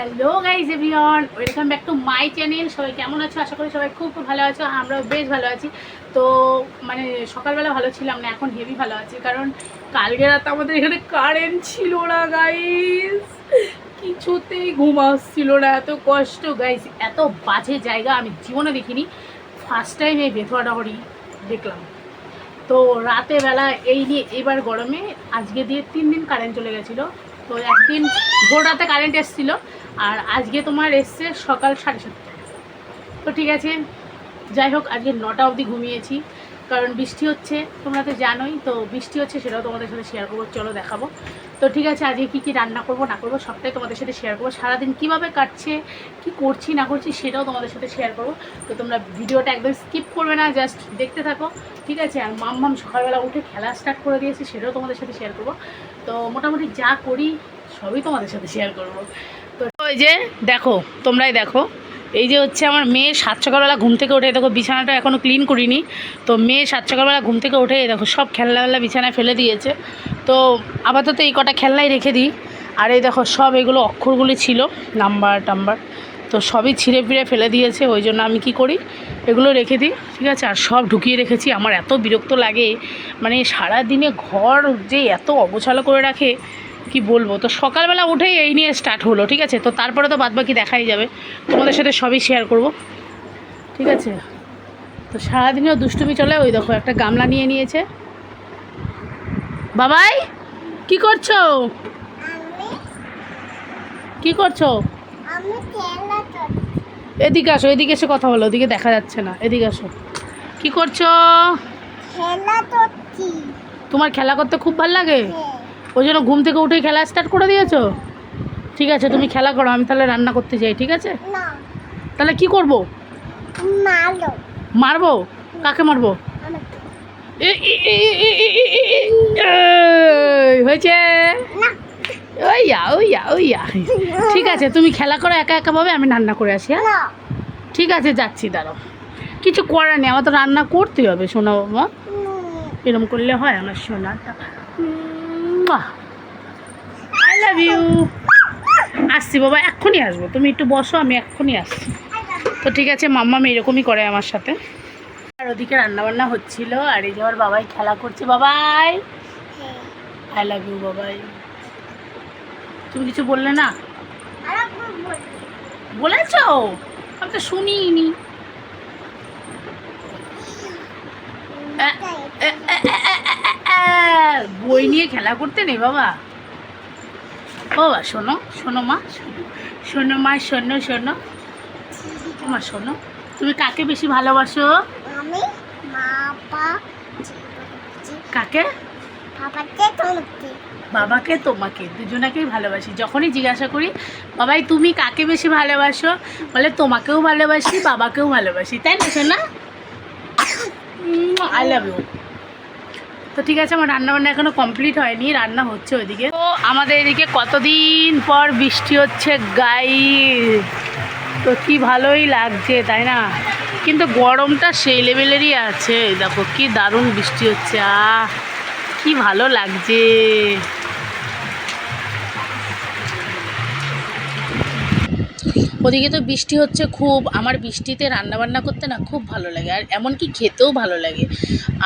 Hello guys everyone welcome back to my channel সবাই কেমন আছো? আশা করি সবাই খুব খুব ভালো আছো, আমরাও বেশ ভালো আছি। তো মানে সকালবেলা ভালো ছিলাম না, এখন হেভি ভালো আছি। কারণ কালকে রাতে আমাদের এখানে কারেন্ট ছিল না গাইজ কিছুতেই ঘুম আসছিল না, এত কষ্ট। গাইজ এত বাজে জায়গা আমি জীবনে দেখিনি। ফার্স্ট টাইম এই বেথুয়াডাহরি দেখলাম। তো, রাতে বেলা এই নিয়ে এবার গরমে আজকে দিয়ে তিন দিন কারেন্ট চলে গেছিল। তো, একদিন ভোর রাতে কারেন্ট এসেছিল। আর আজকে তোমার এসছে সকাল সাড়ে সাতটায় তো ঠিক আছে, যাই হোক, আজকে নটা অবধি ঘুমিয়েছি, কারণ বৃষ্টি হচ্ছে, তোমরা তো জানোই, তো বৃষ্টি হচ্ছে সেটাও তোমাদের সাথে শেয়ার করব, চলো দেখাবো। তো ঠিক আছে, আজকে কী কী রান্না করব, না করব, সবটাই তোমাদের সাথে শেয়ার করব। সারাদিন কীভাবে কাটছে, কি করছি, না করছি, সেটাও তোমাদের সাথে শেয়ার করব। তো তোমরা ভিডিওটা একদম স্কিপ করবে না জাস্ট দেখতে থাকো, ঠিক আছে? আর মাম মাম সকালবেলা উঠে খেলা স্টার্ট করে দিয়েছে, সেটাও তোমাদের সাথে শেয়ার করব। তো মোটামুটি যা করি, সবই তোমাদের সাথে শেয়ার করব। ওই যে দেখো, তোমরাই দেখো। এই যে হচ্ছে আমার মেয়ে সাত সকালবেলা ঘুম থেকে উঠে দেখো বিছানাটা এখনও ক্লিন করিনি। তো মেয়ে সাত সকালবেলা ঘুম থেকে উঠে দেখো সব খেলনাবেলা বিছানায় ফেলে দিয়েছে। তো আপাতত এই কটা খেলনাই রেখে দিই। আর এই দেখো সব এগুলো অক্ষরগুলি ছিল, নাম্বার টাম্বার, তো সবই ছিঁড়ে ফিরে ফেলে দিয়েছে, ওই জন্য আমি কি করি, এগুলো রেখে দিই, ঠিক আছে? আর সব ঢুকিয়ে রেখেছি, আমার এত বিরক্ত লাগে। মানে সারা দিনে ঘর যে এত অগোছালো করে রাখে কি বলব? তো সকালবেলা উঠেই এই নিয়ে স্টার্ট হলো ঠিক আছে? তো তারপরে তো বাদবাকি দেখাই যাবে। তোমাদের সাথে সবই শেয়ার করব। ঠিক আছে? তো সারাদিনেও দুষ্টুমি চলে ওই দেখো একটা গামলা নিয়ে নিয়েছে। বাবাই কি করছ? কি করছি? এদিকে আসো এদিকে এসে কথা বলো ওদিকে দেখা যাচ্ছে না। এদিকে আসো। কি করছ। তোমার খেলা করতে খুব ভালো লাগে? হ্যাঁ। ওই জন্য ঘুম থেকে উঠে খেলা স্টার্ট করে দিয়েছ? ঠিক আছে তুমি খেলা করো আমি তাহলে রান্না করতে যাই ঠিক আছে? তাহলে কি করব? মারবো। কাকে মারবো? হয়েছে? ওইয়া ওইয়া ওইয়া। ঠিক আছে তুমি খেলা করো একা একা ভাবে আমি রান্না করে আসি হ্যাঁ? ঠিক আছে যাচ্ছি দাঁড়াও। কিছু করার নেই আমার তো রান্না করতেই হবে সোনা বাবা এরম করলে হয় আমার সোনাটা আই লাভ ইউ আসছি বাবা, এক্ষুনি আসব। তুমি একটু বসো, আমি এক্ষুনি আসছি। তো ঠিক আছে, মাম্মা এরকমই করে আমার সাথে। আর ওদিকে রান্নাবান্না হচ্ছিল, আর এই যে আমার বাবাই খেলা করছে। বাবাই। আই লাভ ইউ বাবাই। তুমি কিছু বললে না। বলেছ? আমি তো শুনিনি। এ, বই নিয়ে খেলা করতে নেই বাবা। বাবা শোনো শোনো মা শোনো শোনো মা শোনো শোনো। মা শোনো তুমি কাকে বেশি ভালোবাসো? আমি কাকে? বাবাকে তোমাকে। দুজনাকেই ভালোবাসি। যখনই জিজ্ঞাসা করি বাবাই তুমি কাকে বেশি ভালোবাসো? বলে তোমাকেও ভালোবাসি বাবাকেও ভালোবাসি। তাই না শোনা আই লাভ ইউ তো ঠিক আছে, আমার রান্নাবান্না এখনও কমপ্লিট হয়নি, রান্না হচ্ছে ওইদিকে। তো আমাদের এদিকে কতদিন পর বৃষ্টি হচ্ছে গাই তো কি ভালোই লাগছে, তাই না? কিন্তু গরমটা সেই লেভেলেরই আছে, দেখো কি দারুণ বৃষ্টি হচ্ছে, আহ, কি ভালো লাগছে। ওদিকে তো বৃষ্টি হচ্ছে খুব, আমার বৃষ্টিতে রান্না বান্না করতে না খুব ভালো লাগে, আর এমনকি খেতেও ভালো লাগে।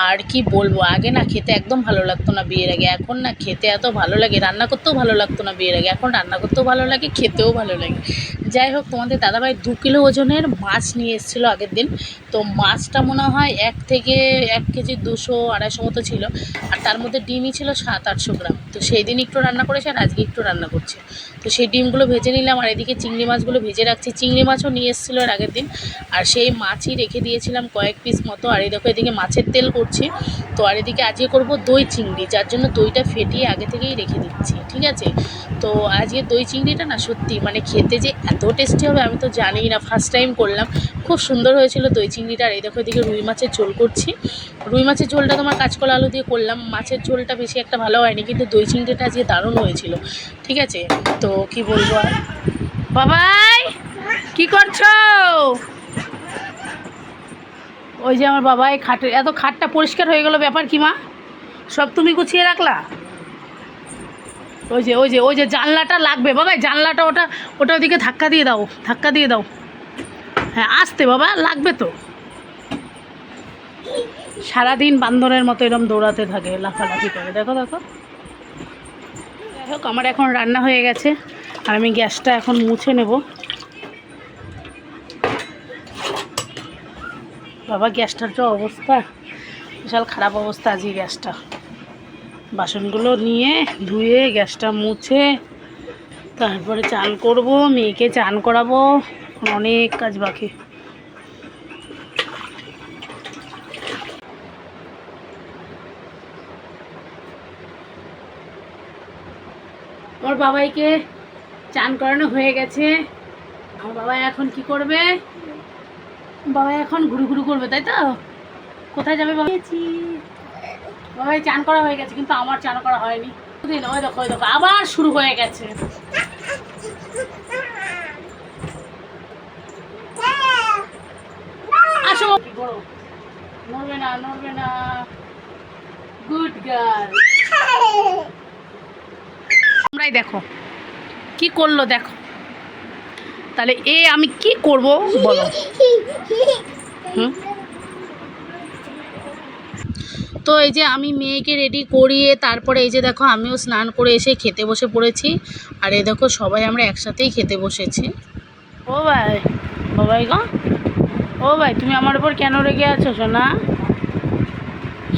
আর কি বলব, আগে না খেতে একদম ভালো লাগতো না বিয়ের আগে, এখন না খেতে এত ভালো লাগে, রান্না করতেও ভালো লাগতো না বিয়ের আগে, এখন রান্না করতেও ভালো লাগে, খেতেও ভালো লাগে। যাই হোক, তোমাদের দাদাভাই দু কিলো ওজনের মাছ নিয়ে এসেছিল আগের দিন, তো মাছটা মনে হয় এক থেকে এক কেজি দুশো, আড়াইশো মতো ছিল, আর তার মধ্যে ডিমই ছিল সাত আটশো গ্রাম। তো সেই দিন একটু রান্না করেছে, আর আজকে একটু রান্না করছে। তো সেই ডিমগুলো ভেজে নিলাম, আর এদিকে চিংড়ি মাছগুলো ভেজে রাখছি। চিংড়ি মাছও নিয়ে এসেছিল আগের দিন। আর সেই মাছই রেখে দিয়েছিলাম কয়েক পিস মতো। আর এই দেখো এদিকে মাছের তেল করছি। তো আর এদিকে আজকে করব দই চিংড়ি। যার জন্য দইটা ফেটিয়ে আগে থেকেই রেখে দিচ্ছি। ঠিক আছে? তো আজকে দই চিংড়িটা না সত্যি মানে খেতে যে এত টেস্টি হবে আমি তো জানিই না। ফার্স্ট টাইম করলাম। খুব সুন্দর হয়েছিল দই চিংড়িটা। আর এই দেখো এদিকে রুই মাছের ঝোল করছি। রুই মাছের ঝোলটা তোমার কাঁচকলা আলু দিয়ে করলাম। মাছের ঝোলটা বেশি একটা ভালো হয়নি। কিন্তু দই চিংড়িটা আজকে দারুণ হয়েছিল। ঠিক আছে? তো কি বলব আর? বাবাই, কি করছ? ওই যে আমার বাবাই খাটের, এত খাটটা পরিষ্কার হয়ে গেল ব্যাপার কি মা? সব তুমি গুছিয়ে রাখলা? ওই যে ওই যে ওই যে জানলাটা লাগবে। বাবাই, জানলাটা ওটা ওটা ওদিকে ধাক্কা দিয়ে দাও, ধাক্কা দিয়ে দাও। হ্যাঁ আসতে বাবা, লাগবে তো। সারাদিন বান্দরের মতো এরকম দৌড়াতে থাকে, লাফালাফি করে। দেখো দেখো। যাই হোক, আমার এখন রান্না হয়ে গেছে। আর আমি গ্যাসটা এখন মুছে নেব। বাবা, গ্যাসটার যে অবস্থা। বিশাল খারাপ অবস্থা আজকে গ্যাসটা। বাসনগুলো নিয়ে ধুয়ে গ্যাসটা মুছে তারপরে চান করব, মেয়েকে চান করাবো। অনেক কাজ বাকি। আমার বাবাইকে চান করানো হয়ে গেছে। আমার বাবা এখন কি করবে? বাবা এখন ঘুরু ঘুরু করবে তাই তো? কোথায় যাবে বাবা? বাবাই চান করা হয়ে গেছে কিন্তু আমার চান করা হয়নি। ওই দেখো ওই দেখো আবার শুরু হয়ে গেছে। আসো। নড়বে না নড়বে না। Good girl. আমরাই দেখো। কি করল দেখো। তাহলে এ আমি কি করব বলো। তো এই যে আমি মেয়েকে রেডি করিয়ে তারপরে এই যে দেখো আমিও স্নান করে এসে খেতে বসে পড়েছি। আর এই দেখো সবাই আমরা একসাথেই খেতে বসেছি। ও ভাই বাবাই গো। ও ভাই, তুমি আমার উপর কেন রেগে আছো সোনা?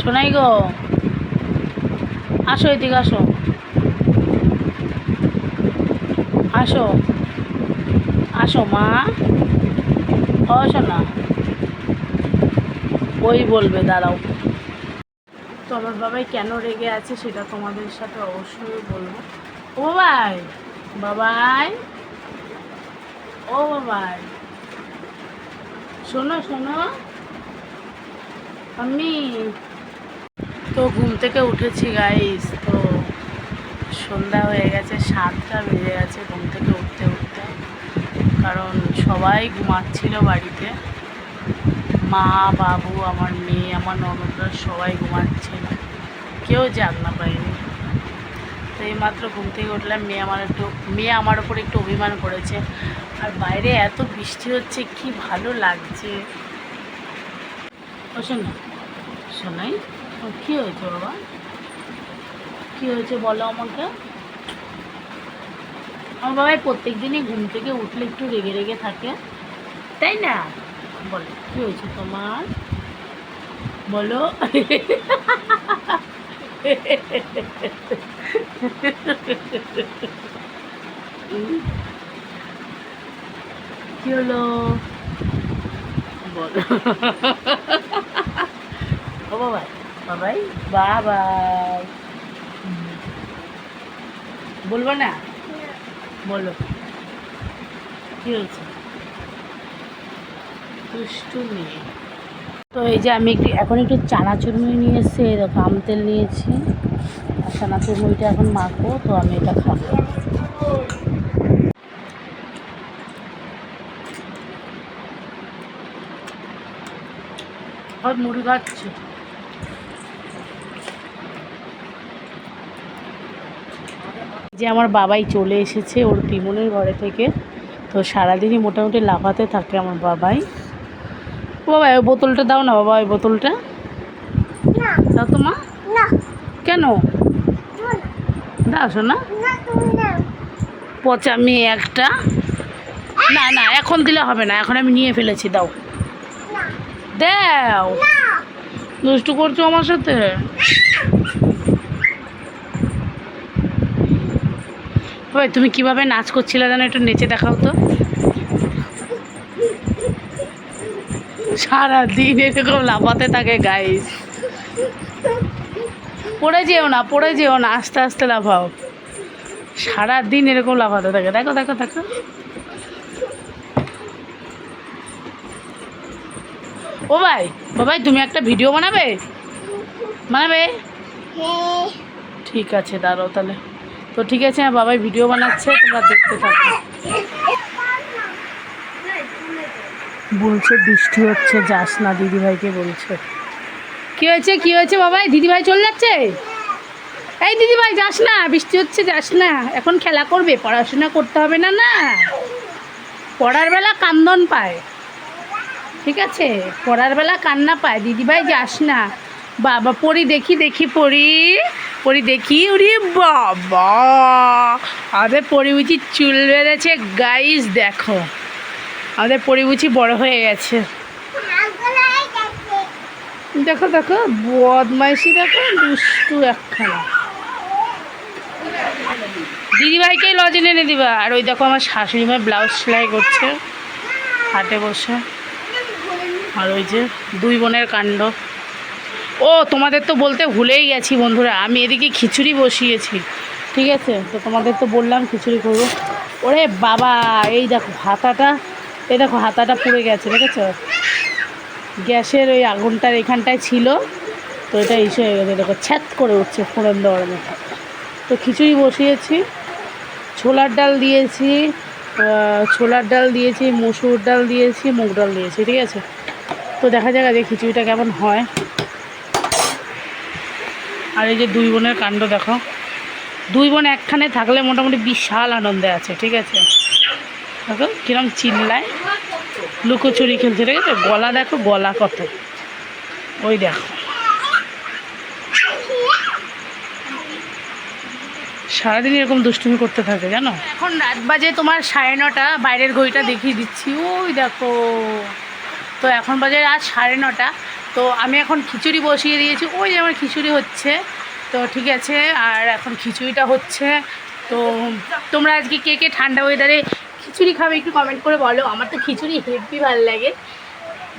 সোনাই গো। আসো এদিকে আসো। আসো। আসো, মা। ও সোনা ওই বলবে, দাঁড়াও। তো আমার বাবাই কেন রেগে আছে সেটা তোমাদের সাথে অবশ্যই বলব। ও বাবাই বাবাই। ও বাবাই। শোনো শোনো। আমি তো ঘুম থেকে উঠেছি গাইস তো সন্ধ্যা হয়ে গেছে, সাতটা বেজে গেছে ঘুম থেকে উঠতে উঠতে। কারণ সবাই ঘুমাচ্ছিল বাড়িতে। মা, বাবু, আমার মেয়ে, আমার ননদরা সবাই ঘুমাচ্ছিল। কেউ জাগনা পায়নি। তো এইমাত্র ঘুম থেকে উঠলাম, মেয়ে আমার একটু, মেয়ে আমার ওপর একটু অভিমান করেছে। আর বাইরে এত বৃষ্টি হচ্ছে, কি ভালো লাগছে। ও শোনা শোনাই। কী হয়েছে বাবা? কী হয়েছে বলো আমাকে? আমার বাবাই প্রত্যেক দিনই ঘুম থেকে উঠলে একটু রেগে রেগে থাকে। তাই না? বলো, কী হয়েছে তোমার? বলো। কি হলো? বলো। ও বাবাই বাবাই বাবাই। বলব না? বলো। কি হয়েছে? তো এই যে আমি একটু, এখন একটু চানাচুর মুড়ি নিয়ে এই দেখো, আম তেল নিয়েছি। আর চানাচুর মুড়িটা এখন মাখবো, তো আমি এটা খাব। মুড়ি খাচ্ছি। যে আমার বাবাই চলে এসেছে ওর পিমনের ঘরে থেকে। তো সারাদিনই মোটামুটি লাফাতে থাকে আমার বাবাই। বাবা ওই বোতলটা দাও না বাবা ওই বোতলটা। দাও তো মা। কেন? দাও শোনা। না পচা মেয়ে একটা। না না এখন দিলে হবে না এখন আমি নিয়ে ফেলেছি দাও। দাও। দুষ্টু করছ আমার সাথে? ওই তুমি কীভাবে নাচ করছিলে যেন একটু নেচে দেখাও তো। সারাদিন এরকম লাফাতে থাকে গাইস পড়ে যেও না পড়ে যেও না আস্তে আস্তে লাফাও। সারাদিন এরকম লাফাতে থাকে। দেখো দেখো দেখো। ও ভাই বাবাই তুমি একটা ভিডিও বানাবে? বানাবে? হে ঠিক আছে দাঁড়াও তাহলে। তো ঠিক আছে, আমার বাবাই ভিডিও বানাচ্ছে, তোমরা দেখতে থাকো। বলছে, বৃষ্টি হচ্ছে, যাস না, দিদিভাইকে বলছে। কি হয়েছে কি হয়েছে বাবাই? দিদিভাই চলে যাচ্ছে? এই দিদি ভাই যাস না, বৃষ্টি হচ্ছে, যাস না। এখন খেলা করবে, পড়াশোনা করতে হবে না না? পড়ার বেলা কান্দন পায়। ঠিক আছে? পড়ার বেলা কান্না পায়। দিদি ভাই যাস না। বাবা, পড়ি, দেখি দেখি, পড়ি। পড়ি দেখি উরি বাবা। আমাদের পরি বুঝি চুল বেড়েছে গাইস দেখো। আমাদের পরি বুঝি বড় হয়ে গেছে। দেখো দেখো, বদমাইশি, দেখো, দুষ্টু একখানা। দিদিভাইকেই লজেন এনে দিবা। আর ওই দেখো আমার শাশুড়ি মা ব্লাউজ সেলাই করছে, হাটে বসে। আর ওই যে দুই বোনের কাণ্ড। ও, তোমাদের তো বলতে ভুলেই গেছি বন্ধুরা, আমি এদিকে খিচুড়ি বসিয়েছি, ঠিক আছে? তো তোমাদের তো বললাম খিচুড়ি করব। ওরে বাবা, এই দেখো হাতাটা, এই দেখো হাতাটা পুড়ে গেছে, দেখেছ? গ্যাসের ওই আগুনটার এখানটায় ছিল, তো এটা ইসে হয়ে গেছে, দেখো ছ্যাত করে উঠছে ফোড়ন দেওয়ার মতো। তো খিচুড়ি বসিয়েছি, ছোলার ডাল দিয়েছি ছোলার ডাল দিয়েছি, মসুর ডাল দিয়েছি, মুগ ডাল দিয়েছি, ঠিক আছে? তো দেখা যাক আজকে খিচুড়িটা কেমন হয়। আর এই যে দুই বোনের কাণ্ড দেখো। দুই বোন একখানে থাকলে মোটামুটি বিশাল আনন্দে আছে, ঠিক আছে? দেখো, কিরম চিল্লায়। লুকোচুরি খেলছে, ঠিক আছে? গলা দেখো, গলা কত। ওই দেখো। সারাদিন এরকম দুষ্টুমি করতে থাকে, জানো? এখন রাত বাজে তোমার সাড়ে নটা, বাইরের ঘড়িটা দেখিয়ে দিচ্ছি। ওই দেখো। তো এখন বাজে রাত সাড়ে নটা। তো আমি এখন খিচুড়ি বসিয়ে দিয়েছি। ওই যে আমার খিচুড়ি হচ্ছে। তো ঠিক আছে আর এখন খিচুড়িটা হচ্ছে। তো তোমরা আজকে কে কে ঠান্ডা ওয়েদারে খিচুড়ি খাবে একটু কমেন্ট করে বলো। আমার তো খিচুড়ি হেভি ভালো লাগে।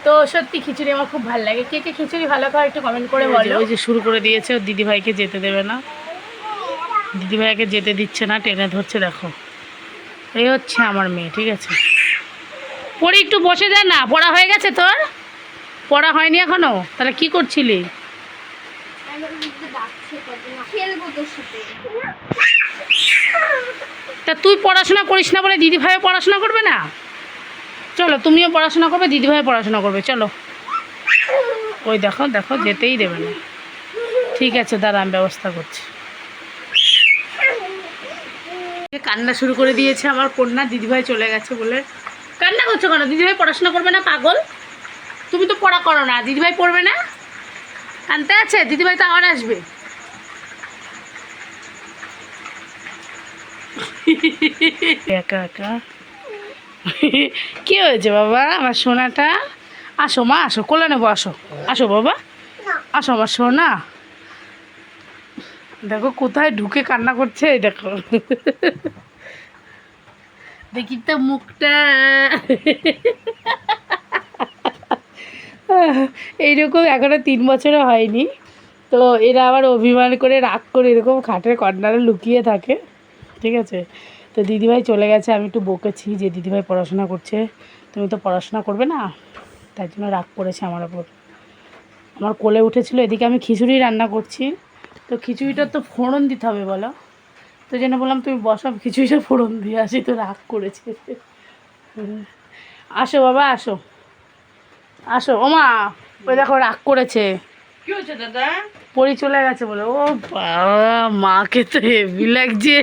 তো সত্যি খিচুড়ি আমার খুব ভালো লাগে। কে কে খিচুড়ি ভালো খাও একটু কমেন্ট করে বলো। ওই যে শুরু করে দিয়েছে ওর দিদিভাইকে যেতে দেবে না। দিদিভাইকে যেতে দিচ্ছে না টেনে ধরছে দেখো। এই হচ্ছে আমার মেয়ে ঠিক আছে। পড়ি একটু বসে যায় না পড়া হয়ে গেছে তোর? পড়া হয়নি এখনও? তাহলে কি করছিলি? তা তুই পড়াশোনা করিস না বলে দিদিভাইও পড়াশোনা করবে না? চলো, তুমিও পড়াশোনা করবে, দিদিভাইও পড়াশোনা করবে, চলো। ওই দেখো দেখো, যেতেই দেবে না। ঠিক আছে, দাঁড়া, আমি ব্যবস্থা করছি। কান্না শুরু করে দিয়েছে আমার কন্যা, দিদিভাই চলে গেছে বলে। কান্না করছ কেন? দিদিভাই পড়াশোনা করবে না, পাগল? তুমি তো পড়া করো না, দিদিভাই পড়বে না? আনতে আছে? দিদিভাই তো আবার আসবে। একা একা। কি হয়েছে বাবা? আমার সোনাটা? আসো মা, আসো, কোলে নেব, আসো। আসো বাবা। আসো আমার সোনা। দেখো কোথায় ঢুকে কান্না করছে দেখো। দেখি তো মুখটা। এইরকম এখনও তিন বছরও হয়নি। তো এরা আবার অভিমান করে রাগ করে এরকম খাটের কর্নারে লুকিয়ে থাকে। ঠিক আছে? তো দিদিভাই চলে গেছে, আমি একটু বকেছি যে দিদিভাই পড়াশোনা করছে। তুমি তো পড়াশোনা করবে না? তাই জন্য রাগ করেছে আমার ওপর। আমার কোলে উঠেছিল, এদিকে আমি খিচুড়ি রান্না করছি। তো খিচুড়িটা তো ফোড়ন দিতে হবে বলো। তো যেন বললাম, তুমি বসো খিচুড়িটা ফোড়ন দিয়ে আসি। তো রাগ করেছে। আসো বাবা, আসো। আসো ওমা ওই দেখো রাগ করেছে। কি হয়েছে দাদা? পরি চলে গেছে বলে ও বাবা মাকে তো হেভি লাগছে।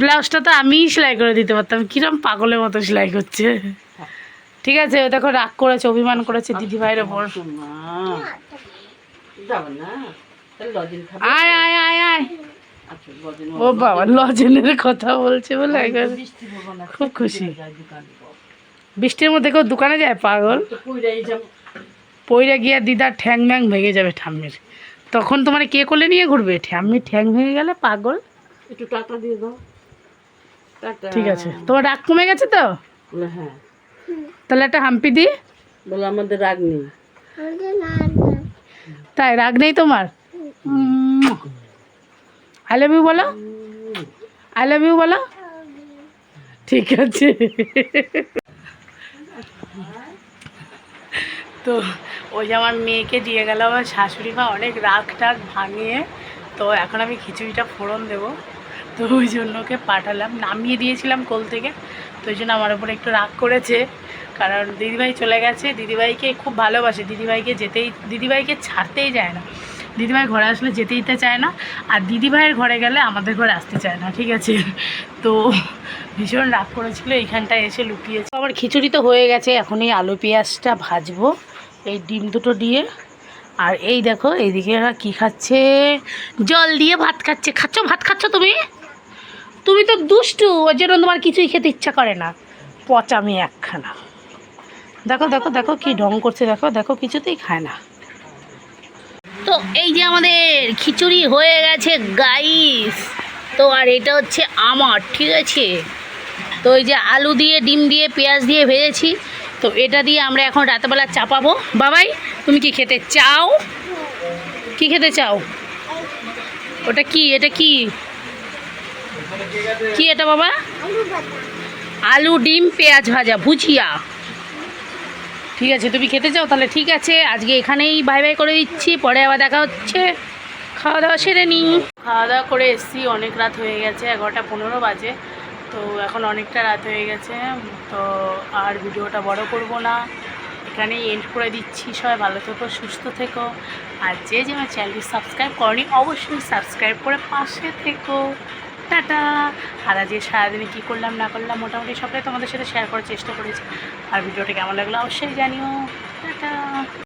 ব্লাউজটা তো আমিই সেলাই করে দিতে পারতাম কিরম পাগলের মতো সেলাই করছে। ঠিক আছে ও দেখো রাগ করেছে অভিমান করেছে দিদি ভাইয়ের ওপর খাবে। আয় আয় আয় আয়। আচ্ছা ও বাবা লজেনের কথা বলছে বলে খুব খুশি। বৃষ্টির মধ্যে কেউ দোকানে যায় পাগল? পইরা গিয়া দিদার ঠ্যাং ম্যাং ভেঙে যাবে ঠাম্মির। তখন তোমার কে কোলে নিয়ে ঘুরবে? ঠাম্মির ঠ্যাং ভেঙে গেলে পাগল? একটু টাটা দিয়ে দাও। ঠিক আছে। তোমার রাগ কমে গেছে তো? হ্যাঁ। তাহলে একটা হাম্পি দি বলে আমাদের রাগ নেই। তাই রাগ নেই তোমার? আই লাভ ইউ বলো। আই লাভ ইউ বলো। ঠিক আছে। তো ওই আমার মেয়েকে দিয়ে গেল, আমার শাশুড়ি মা অনেক রাগ টাগ ভাঙিয়ে, তো এখন আমি খিচুড়িটা ফোড়ন দেবো। তো ওই জন্য ওকে পাঠালাম, নামিয়ে দিয়েছিলাম কোল থেকে, তো ওই জন্য আমার উপরে একটু রাগ করেছে। কারণ দিদিভাই চলে গেছে, দিদিভাইকে খুব ভালোবাসে, দিদিভাইকে যেতেই, দিদিভাইকে ছাড়তেই যায় না। দিদিভাই ঘরে আসলে যেতে দিতে চায় না, আর দিদিভাইয়ের ঘরে গেলে আমাদের ঘরে আসতে চায় না, ঠিক আছে? তো ভীষণ রাগ করেছিল, এইখানটায় এসে লুকিয়েছে। আমার খিচুড়ি তো হয়ে গেছে, এখন এই আলু পেঁয়াজটা ভাজবো। এই ডিম দুটো দিয়ে। আর এই দেখো, এইদিকে ওরা কী খাচ্ছে? জল দিয়ে ভাত খাচ্ছে। খাচ্ছ? ভাত খাচ্ছ তুমি? তুমি তো দুষ্টু, ওর জন্য তোমার কিছুই খেতে ইচ্ছা করে না। পচামি একখানা। দেখো দেখো দেখো কি ঢং করছে, দেখো দেখো, কিছুতেই খায় না। তো এই যে আমাদের খিচুড়ি হয়ে গেছে গাইস তো আর এটা হচ্ছে আমার, ঠিক আছে? তো এই যে আলু দিয়ে, ডিম দিয়ে, পেঁয়াজ দিয়ে ভেজেছি। তো এটা দিয়ে আমরা এখন রাতেবেলা চাপাবো। বাবাই, তুমি কি খেতে চাও? কি খেতে চাও? ওটা কি? এটা কি? কি এটা বাবা? আলু ডিম, পেঁয়াজ ভাজা, ভুজিয়া। ঠিক আছে, তুমি খেতে চাও? তাহলে ঠিক আছে, আজকে এখানেই বাই বাই করে দিচ্ছি, পরে আবার দেখা হচ্ছে। খাওয়া দাওয়া সেরে নিই খাওয়া দাওয়া করে এসছি, অনেক রাত হয়ে গেছে, এগারোটা পনেরো বাজে। তো এখন অনেকটা রাত হয়ে গেছে, তো আর ভিডিওটা বড় করব না। এখানেই এন্ড করে দিচ্ছি। সবাই ভালো থেকো, সুস্থ থেকো। আর যে যে আমার চ্যানেলটি সাবস্ক্রাইব করনি, অবশ্যই সাবস্ক্রাইব করে পাশে থেকো। টাটা! আর আজকে সারাদিনে কী করলাম, না করলাম, মোটামুটি সবটাই তোমাদের সাথে শেয়ার করার চেষ্টা করেছি। আর ভিডিওটা কেমন লাগল অবশ্যই জানিও। টাটা!